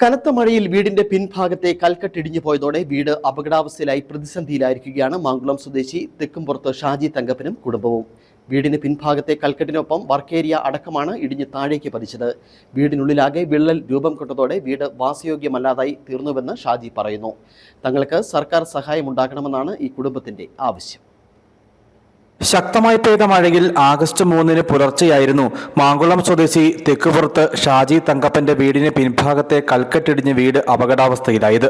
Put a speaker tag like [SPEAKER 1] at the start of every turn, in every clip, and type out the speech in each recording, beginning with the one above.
[SPEAKER 1] കനത്ത മഴയിൽ വീടിന്റെ പിൻഭാഗത്തെ കൽക്കെട്ടിടിഞ്ഞു പോയതോടെ വീട് അപകടാവസ്ഥയിലായി പ്രതിസന്ധിയിലായിരിക്കുകയാണ് മാങ്കുളം സ്വദേശി. തെക്കുംപുറത്ത് ഷാജി തങ്കപ്പനും കുടുംബവും. വീടിന് പിൻഭാഗത്തെ കൽക്കെട്ടിനൊപ്പം വർക്കേരിയ അടക്കമാണ് ഇടിഞ്ഞ് താഴേക്ക് പതിച്ചത്. വീടിനുള്ളിലാകെ വിള്ളൽ രൂപം കൊണ്ടതോടെ വീട് വാസയോഗ്യമല്ലാതായി തീർന്നുവെന്ന് ഷാജി പറയുന്നു. തങ്ങൾക്ക് സർക്കാർ സഹായമുണ്ടാകണമെന്നാണ് ഈ കുടുംബത്തിന്റെ ആവശ്യം.
[SPEAKER 2] ശക്തമായി പെയ്ത മഴയിൽ ആഗസ്റ്റ് മൂന്നിന് പുലർച്ചെയായിരുന്നു മാങ്കുളം സ്വദേശി തെക്കുപുറത്ത് ഷാജി തങ്കപ്പന്റെ വീടിന് പിൻഭാഗത്തെ കൽക്കെട്ടിടിഞ്ഞ് വീട് അപകടാവസ്ഥയിലായത്.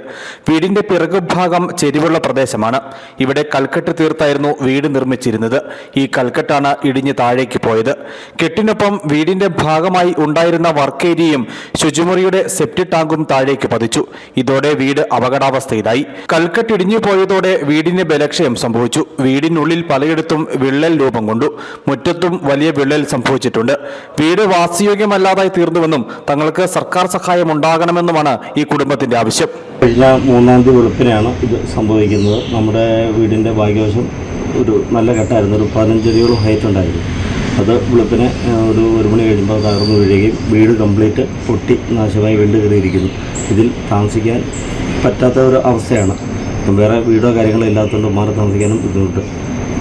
[SPEAKER 2] വീടിന്റെ പിറകുഭാഗം ചെരിവുള്ള പ്രദേശമാണ്. ഇവിടെ കൽക്കെട്ട് തീർത്തായിരുന്നു വീട് നിർമ്മിച്ചിരുന്നത്. ഈ കൽക്കെട്ടാണ് ഇടിഞ്ഞ് താഴേക്ക് പോയത്. കെട്ടിനൊപ്പം വീടിന്റെ ഭാഗമായി ഉണ്ടായിരുന്ന വർക്ക് ഏരിയയും ശുചിമുറിയുടെ സെപ്റ്റി ടാങ്കും താഴേക്ക് പതിച്ചു. ഇതോടെ വീട് അപകടാവസ്ഥയിലായി. കൽക്കെട്ടിടിഞ്ഞു പോയതോടെ വീടിന് ബലക്ഷയം സംഭവിച്ചു. വീടിനുള്ളിൽ പലയിടത്തും വിള്ളൽ രൂപം കൊണ്ടു. മുറ്റത്തും വലിയ വിള്ളൽ സംഭവിച്ചിട്ടുണ്ട്. വീട് വാസയോഗ്യമല്ലാതായി തീർന്നുവെന്നും തങ്ങൾക്ക് സർക്കാർ സഹായം ഉണ്ടാകണമെന്നുമാണ് ഈ കുടുംബത്തിന്റെ ആവശ്യം.
[SPEAKER 3] കഴിഞ്ഞ മൂന്നാം തീയതി വെളുപ്പിനെയാണ് ഇത് സംഭവിക്കുന്നത്. നമ്മുടെ വീടിന്റെ ഭാഗ്യവശം ഒരു നല്ല ഘട്ടമായിരുന്നു. ഒരു പതിനഞ്ചടിയോളം ഹൈറ്റ് ഉണ്ടായിരുന്നു. അത് വെളുപ്പിനെ ഒരു ഒരു മണി കഴിയുമ്പോൾ തകർന്നു വീഴുകയും വീട് കംപ്ലീറ്റ് പൊട്ടി നാശമായി വീണ്ടും കയറിയിരിക്കുന്നു. ഇതിൽ താമസിക്കാൻ പറ്റാത്ത ഒരു അവസ്ഥയാണ്. വേറെ വീടോ കാര്യങ്ങളോ ഇല്ലാത്തതുകൊണ്ട് മാറി താമസിക്കാനും ബുദ്ധിമുട്ട്.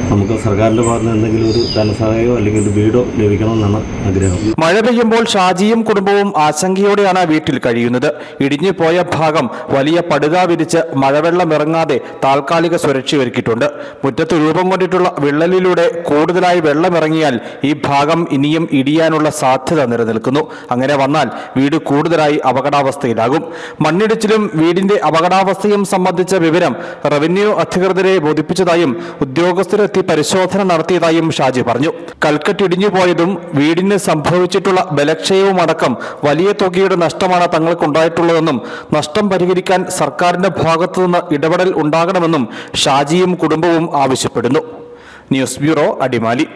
[SPEAKER 3] നമുക്ക് സർക്കാരിന്റെ ഭാഗത്ത് എന്തെങ്കിലും ഒരു ധനസഹായമോ അല്ലെങ്കിൽ ഒരു വീടോ ലഭിക്കണമെന്നാണ് ആഗ്രഹം.
[SPEAKER 2] മഴ പെയ്യുമ്പോൾ ഷാജിയും കുടുംബവും ആശങ്കയോടെയാണ് വീട്ടിൽ കഴിയുന്നത്. ഇടിഞ്ഞു പോയ ഭാഗം വലിയ പടുക വിരിച്ച് മഴവെള്ളം ഇറങ്ങാതെ താൽക്കാലിക സുരക്ഷയൊരുക്കിയിട്ടുണ്ട്. മുറ്റത്ത് രൂപം കൊണ്ടിട്ടുള്ള വിള്ളലിലൂടെ കൂടുതലായി വെള്ളം ഇറങ്ങിയാൽ ഈ ഭാഗം ഇനിയും ഇടിയാനുള്ള സാധ്യത നിലനിൽക്കുന്നു. അങ്ങനെ വന്നാൽ വീട് കൂടുതലായി അപകടാവസ്ഥയിലാകും. മണ്ണിടിച്ചിലും വീടിന്റെ അപകടാവസ്ഥയും സംബന്ധിച്ച വിവരം റവന്യൂ അധികൃതരെ ബോധിപ്പിച്ചതായും ഉദ്യോഗസ്ഥരെത്തി പരിശോധന നടത്തിയതായും ഷാജി പറഞ്ഞു. കൽക്കട്ട് ഇടിഞ്ഞു പോയതും വീടിന് സംഭവിച്ചിട്ടുള്ള ബലക്ഷയവും അടക്കം വലിയ തുകയുടെ നഷ്ടമാണ് തങ്ങൾക്കുണ്ടായിട്ടുള്ളതെന്നും നഷ്ടം പരിഹരിക്കാൻ സർക്കാരിന്റെ ഭാഗത്തുനിന്ന് ഇടപെടൽ ഉണ്ടാകണമെന്നും ഷാജിയും കുടുംബവും ആവശ്യപ്പെടുന്നു. News bureau Adimali.